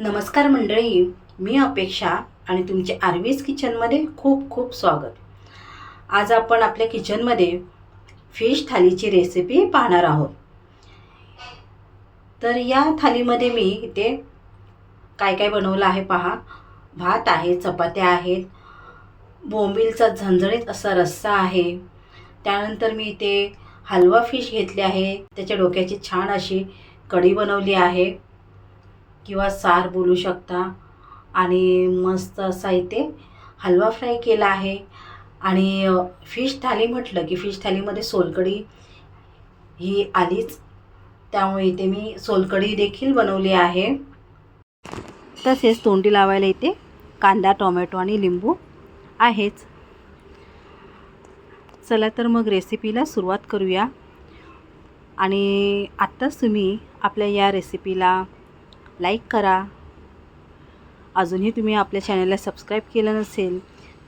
नमस्कार मंडळी मी अपेक्षा आणि तुमचे आरवीज किचनमध्ये खूप खूप स्वागत. आज आपण आपल्या किचनमध्ये फिश थालीची रेसिपी पाहणार आहोत. तर या थालीमध्ये मी इथे काय काय बनवलं आहे पहा. भात आहे चपात्या आहेत बोंबिलचा झणझणीत असा रस्सा आहे. त्यानंतर मी इथे हलवा फिश घेतले आहे. त्याच्या डोक्याची छान अशी कढी बनवली आहे. किंवा सार बोलू शकता. आणि मस्त असा इथे हलवा फ्राय केला आहे. आणि फिश थाली म्हटलं की फिश थालीमध्ये सोलकढी ही आलीच. त्यामुळे इथे मी सोलकढी देखील बनवली आहे. तसेच तोंडी लावायला इथे कांदा टोमॅटो आणि लिंबू आहेच. चला तर मग रेसिपीला सुरुवात करूया. आणि आत्ताच तुम्ही आपल्या या रेसिपीला लाईक करा. अजूनही तुम्ही आपल्या चॅनलला सबस्क्राईब केलं नसेल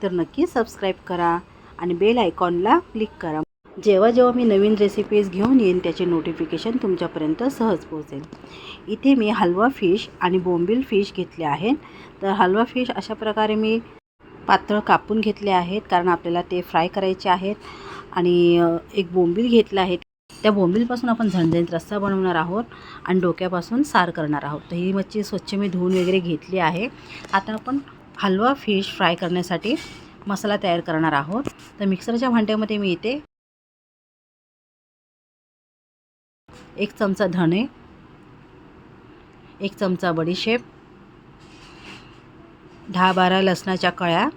तर नक्की सबस्क्राईब करा आणि बेल आयकॉनला क्लिक करा. जेव्हा जेव्हा मी नवीन रेसिपीज घेऊन येईन त्याचे नोटिफिकेशन तुमच्यापर्यंत सहज पोहोचेल. इथे मी हलवा फिश आणि बोंबील फिश घेतले आहेत. तर हलवा फिश अशा प्रकारे मी पातळ कापून घेतले आहेत कारण आपल्याला ते फ्राय करायचे आहेत. आणि एक बोंबील घेतला आहे. त्या बोंबीलपासून आपण झणझणीत रस्सा बनवणार आहोत आणि डोक्यापासून सार करणार आहोत. तर ही मच्छी स्वच्छ मी धुवून वगैरे घेतली आहे. आता आपण हलवा फिश फ्राय करण्यासाठी मसाला तयार करणार आहोत. तर मिक्सरच्या भांड्यामध्ये मी इथे एक चमचा धणे एक चमचा बडीशेप दहा बारा लसणाच्या कळ्या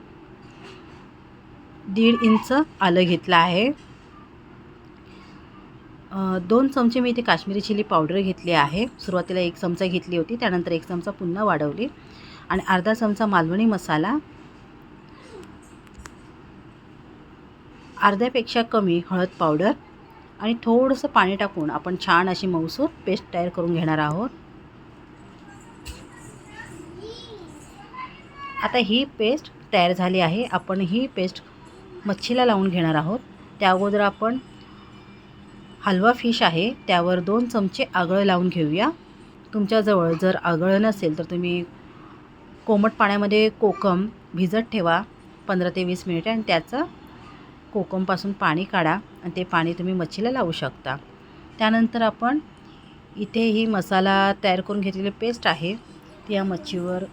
दीड इंच आलं घेतलं आहे. दोन चमचे मी इथे काश्मीरी चिली पावडर घेतली आहे. सुरुवातीला एक चमचा घेतली होती त्यानंतर एक चमचा पुन्हा वाढवली. आणि अर्धा चमचा मालवणी मसाला. अर्ध्यापेक्षा कमी हळद पावडर आणि थोडंसं पाणी टाकून आपण छान अशी मऊसूर पेस्ट तयार करून घेणार आहोत. आता ही पेस्ट तयार झाली आहे. आपण ही पेस्ट मच्छीला लावून घेणार आहोत. त्या अगोदर आपण हलवा फिश आहे त्यावर दोन चमचे आगळं लावून घेऊया. तुमच्याजवळ जर आगळं नसेल तर तुम्ही कोमट पाण्यामध्ये कोकम भिजत ठेवा. पंधरा ते वीस मिनिटे आणि त्याचं कोकमपासून पाणी काढा आणि ते पाणी तुम्ही मच्छीला लावू शकता. त्यानंतर आपण इथे ही मसाला तयार करून घेतलेली पेस्ट आहे ती या मच्छीवर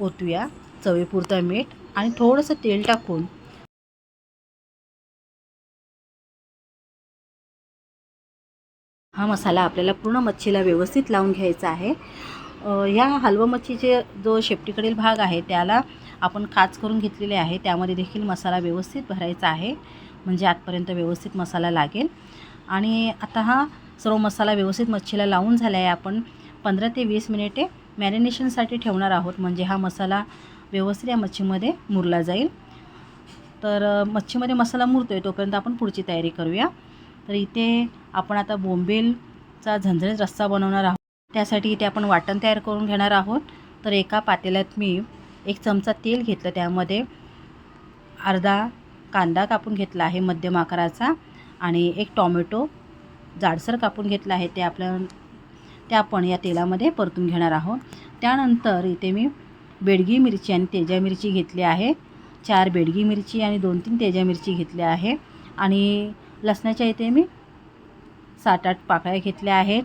ओतूया. चवीपुरतं मीठ आणि थोडंसं तेल टाकून हा मसाला आपल्याला पूर्ण मच्छीला व्यवस्थित लावून घ्यायचा आहे. ह्या हलवा मच्छीचे जो शेपटीकडील भाग आहे त्याला आपण खाच करून घेतलेले आहे. त्यामध्ये देखील मसाला व्यवस्थित भरायचा आहे. म्हणजे आतपर्यंत व्यवस्थित मसाला लागेल. आणि आता हा सर्व मसाला व्यवस्थित मच्छीला लावून झाला आहे आपण. पंधरा ते वीस मिनिटे मॅरिनेशनसाठी ठेवणार आहोत. म्हणजे हा मसाला व्यवस्थित या मच्छीमध्ये मुरला जाईल. तर मच्छीमध्ये मसाला मुरतो आहे तोपर्यंत आपण पुढची तयारी करूया. तर इथे आपण आता बोंबेलचा झणझणीत रस्सा बनवणार आहोत. त्यासाठी इथे आपण वाटण तयार करून घेणार आहोत. तर एका पातेल्यात मी एक चमचा तेल घेतलं. त्यामध्ये अर्धा कांदा कापून घेतला आहे मध्यम आकाराचा आणि एक टॉमॅटो जाडसर कापून घेतला आहे. ते आपल्या ते आपण या तेलामध्ये परतून घेणार आहोत. त्यानंतर इथे मी बेडगी मिरची आणि तेजा मिरची घेतली आहे. चार बेडगी मिरची आणि दोन तीन तेजा मिरची घेतली आहे. आणि लसणाच्या इथे मी सात आठ पाकळ्या घेतल्या आहेत.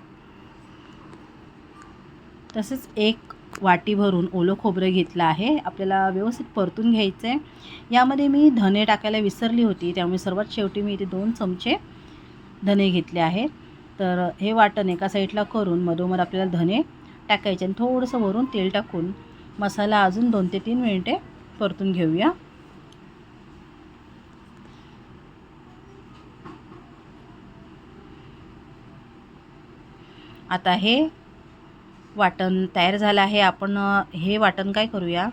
तसेच एक वाटी भरून ओलं खोबरं घेतलं आहे. आपल्याला व्यवस्थित परतून घ्यायचं आहे यामध्ये मी धने टाकायला विसरली होती. त्यामुळे सर्वात शेवटी मी इथे दोन चमचे धने घेतले आहेत. तर हे वाटण एका साईडला करून मधोमध आपल्याला धने टाकायचे आणि थोडंसं वरून तेल टाकून मसाला अजून दोन ते तीन मिनिटे परतून घेऊया. आता हे वाटण तयार झालं आहे. आपण हे वाटण काय करूया?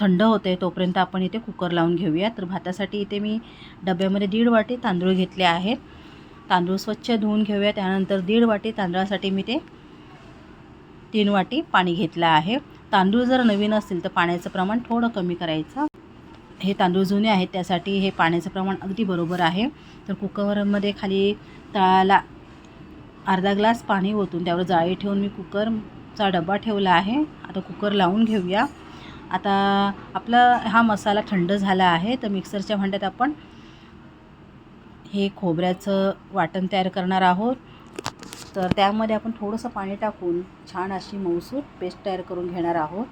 थंड होते तोपर्यंत आपण इथे कुकर लावून घेऊया. तर भातासाठी इथे मी डब्यामध्ये दीड वाटी तांदूळ घेतले आहेत. तांदूळ स्वच्छ धुवून घेऊया. त्यानंतर दीड वाटी तांदळासाठी मी ते तीन वाटी पाणी घेतलं आहे. तांदूळ जर नवीन असतील तर पाण्याचं प्रमाण थोडं कमी करायचं. हे तांदूळ जुने आहेत त्यासाठी हे पाण्याचं प्रमाण अगदी बरोबर आहे. तर कुकरमध्ये खाली तळाला अर्धा ग्लास पाणी ओतून त्यावर जाळी ठेवून मी कुकरचा डबा ठेवला आहे. आता कुकर लावून घेऊया. आता आपला हा मसाला थंड झाला आहे तर मिक्सरच्या भांड्यात आपण हे खोबऱ्याचं वाटण तयार करणार आहोत. तर त्यामध्ये आपण थोडंसं पाणी टाकून छान अशी मऊसूर पेस्ट तयार करून घेणार आहोत.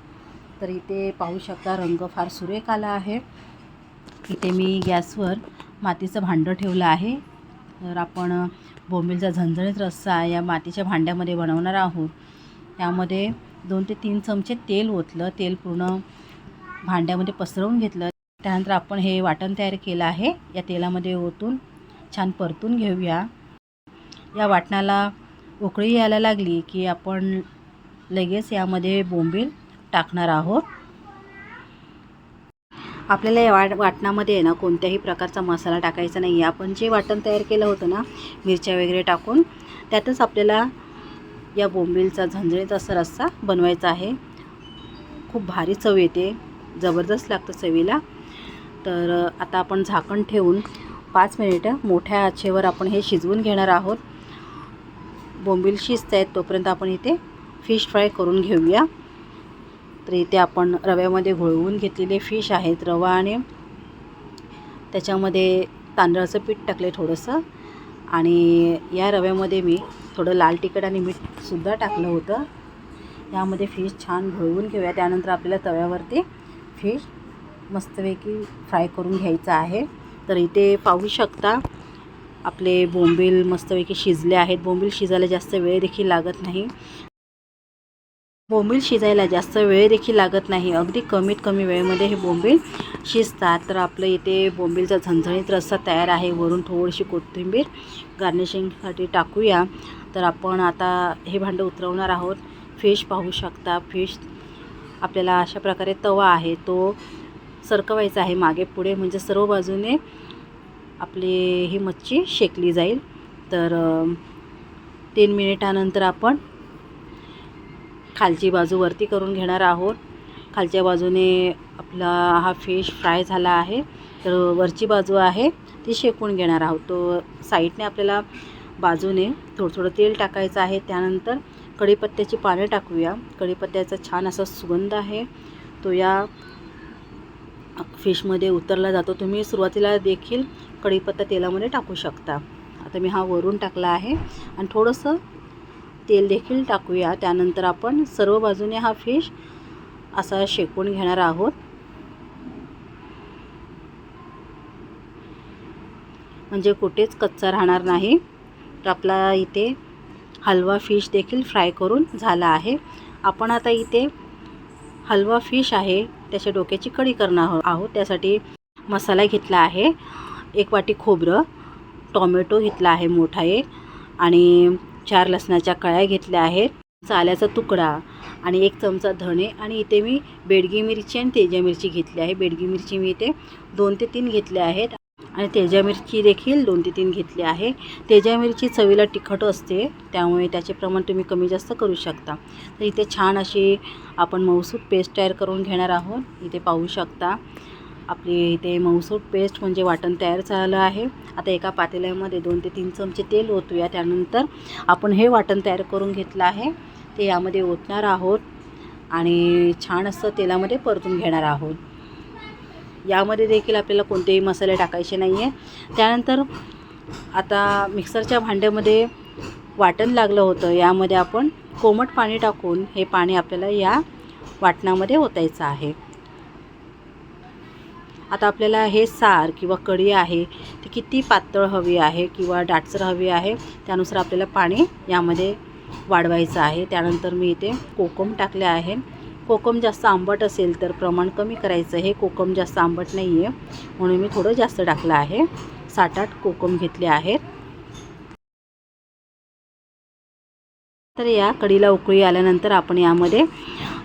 तर इथे पाहू शकता. रंग फार सुरेख आला आहे. इथे मी गॅसवर मातीचं भांडं ठेवलं आहे. तर आपण बोंबीलचा झणझणीत रस्सा या मातीच्या भांड्यामध्ये बनवणार आहोत. त्यामध्ये दोन ते तीन चमचे तेल ओतलं. तेल पूर्ण भांड्यामध्ये पसरवून घेतलं. त्यानंतर आपण हे वाटण तयार केलं आहे. या तेलामध्ये ओतून छान परतून घेऊया. या वाटणाला उकळी यायला लागली की आपण लगेच यामध्ये बोंबील टाकणार आहोत. आपल्याला या वाट वाटणामध्ये आहे ना कोणत्याही प्रकारचा मसाला टाकायचा नाही. आहे आपण जे वाटण तयार केलं होतं ना मिरच्या वगैरे टाकून त्यातच आपल्याला या बोंबीलचा झणझणीत असा रस्सा बनवायचा आहे. खूप भारी चव येते. जबरदस्त लागतं चवीला. तर आता आपण झाकण ठेवून पाच मिनिटं मोठ्या आचेवर आपण हे शिजवून घेणार आहोत. बोंबील शिजत आहेत तोपर्यंत आपण इथे फिश फ्राय करून घेऊया. तर इथे आपण रव्यामध्ये घोळवून घेतलेले फिश आहेत रवा आणि त्याच्यामध्ये तांदळाचं पीठ टाकले थोडंसं. आणि या रव्यामध्ये मी थोडं लाल तिखट आणि मीठसुद्धा टाकलं होतं. यामध्ये फिश छान घोळवून घेऊया. त्यानंतर आपल्याला तव्यावरती फिश मस्तपैकी फ्राय करून घ्यायचं आहे. तर इथे पाहू शकता आपले बोंबील मस्तपैकी शिजले आहेत. बोंबील शिजायला जास्त वेळ देखील लागत नाही. बोंबील शिजायला जास्त वेळ देखील लागत नाही. अगदी कमीत कमी वेळेमध्ये हे बोंबील शिजतात. तर आपलं इथे बोंबीलचा झणझणीत रस्सा तयार आहे. वरून थोडीशी कोथिंबीर गार्निशिंगसाठी टाकूया. तर आपण आता हे भांडं उतरवणार आहोत. फिश पाहू शकता. फिश आपल्याला अशा प्रकारे तवा आहे. तो सरकवायचा आहे मागे पुढे. म्हणजे सर्व बाजूने आपली ही मच्छी शेकली जाईल. तर तीन मिनिटानंतर आपण खालची बाजू वरती करून घेणार आहोत. खालच्या बाजूने आपला हा फिश फ्राय झाला आहे. तर वरची बाजू आहे ती शेकून घेणार आहोत. तो साईडने आपल्याला बाजूने थोडं थोडं तेल टाकायचं आहे. त्यानंतर कढीपत्त्याची पानं टाकूया. कढीपत्त्याचा छान असा सुगंध आहे. तो या फिशमध्ये उतरला जातो. तुम्ही सुरुवातीला देखील कढीपत्ता तेलामध्ये टाकू शकता. आता मी हा वरून टाकला आहे. आणि थोडंसं तेल देखील टाकूया. त्यानंतर आपण सर्व बाजूने हा फिश असा शेकून घेणार आहोत. म्हणजे कुठेच कच्चा राहणार नाही. तर आपला इथे हलवा फिश देखील फ्राय करून झाला आहे. आपण आता इथे हलवा फिश आहे. त्याच्या डोक्याची कढी करणार आहोत. त्यासाठी मसाला घेतला आहे. एक वाटी खोबरं टॉमॅटो घेतला आहे मोठा एक आणि चार लसणाच्या कळ्या घेतल्या आहेत चाल्याचा तुकडा आणि एक चमचा धणे आणि इथे मी बेडगी मिरची आणि तेजा मिरची घेतली आहे. बेडगी मिरची मी इथे दोन ते तीन घेतले आहेत आणि तेजा मिरची देखील दोन ते तीन घेतली आहे. तेजा मिरची चवीला तिखट असते त्यामुळे त्याचे प्रमाण तुम्ही कमी जास्त करू शकता. तर इथे छान अशी आपण मौसूद पेस्ट तयार करून घेणार आहोत. इथे पाहू शकता. आपली इथे मऊसूट पेस्ट म्हणजे वाटण तयार झालं आहे. आता एका पातेल्यामध्ये दोन ते तीन चमचे तेल ओतूया. त्यानंतर आपण हे वाटण तयार करून घेतलं आहे. ते यामध्ये ओतणार आहोत आणि छान असं तेलामध्ये परतून घेणार आहोत. यामध्ये देखील आपल्याला कोणतेही मसाले टाकायचे नाही आहे त्यानंतर आता मिक्सरच्या भांड्यामध्ये वाटण लागलं होतं. यामध्ये आपण कोमट पाणी टाकून हे पाणी आपल्याला या वाटणामध्ये ओतायचं आहे. आता आपल्याला हे सार किंवा कढी आहे ती किती पातळ हवी आहे किंवा दाटसर हवी आहे त्यानुसार आपल्याला पाणी यामध्ये वाढवायचं आहे. त्यानंतर मी इथे कोकम टाकले आहे. कोकम जास्त आंबट असेल तर प्रमाण कमी करायचं हे कोकम जास्त आंबट नाही आहे म्हणून मी थोडं जास्त टाकलं आहे. सात आठ कोकम घेतले आहेत. तर या कढीला उकळी आल्यानंतर आपण यामध्ये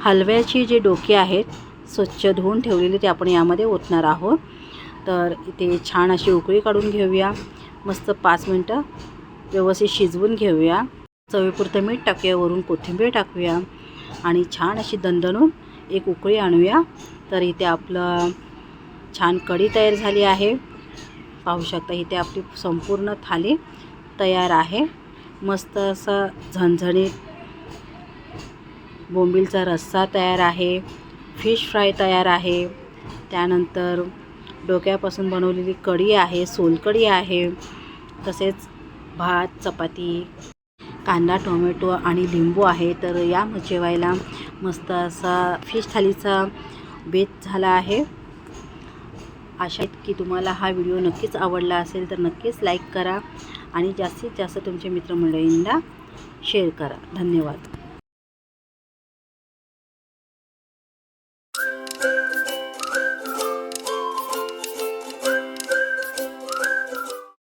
हलव्याची जे डोके आहेत स्वच्छ धुवून ठेवलेली ते आपण यामध्ये ओतणार आहोत. तर इथे छान अशी उकळी काढून घेऊया. मस्त पाच मिनटं व्यवस्थित शिजवून घेऊया. चवीपुरतं मीठ टाकूया वरून कोथिंबीर टाकूया आणि छान अशी दणदणून एक उकळी आणूया. तर इथे आपलं छान कढी तयार झाली आहे. पाहू शकता इथे आपली संपूर्ण थाली तयार आहे. मस्त असं झणझणीत बोंबीलचा रस्सा तयार आहे. फिश फ्राय तयार आहे. त्यानंतर डोक्यापासून बनवलेली कढी आहे सोलकढी आहे तसेच भात चपाती कांदा टोमॅटो आणि लिंबू आहे. तर या जेवायला मस्त असा फिश थालीचा बेत झाला आहे. आशा आहेत की तुम्हाला हा व्हिडिओ नक्कीच आवडला असेल तर नक्कीच लाईक करा आणि जास्तीत जास्त तुमच्या मित्रमंडळींना शेअर करा. धन्यवाद.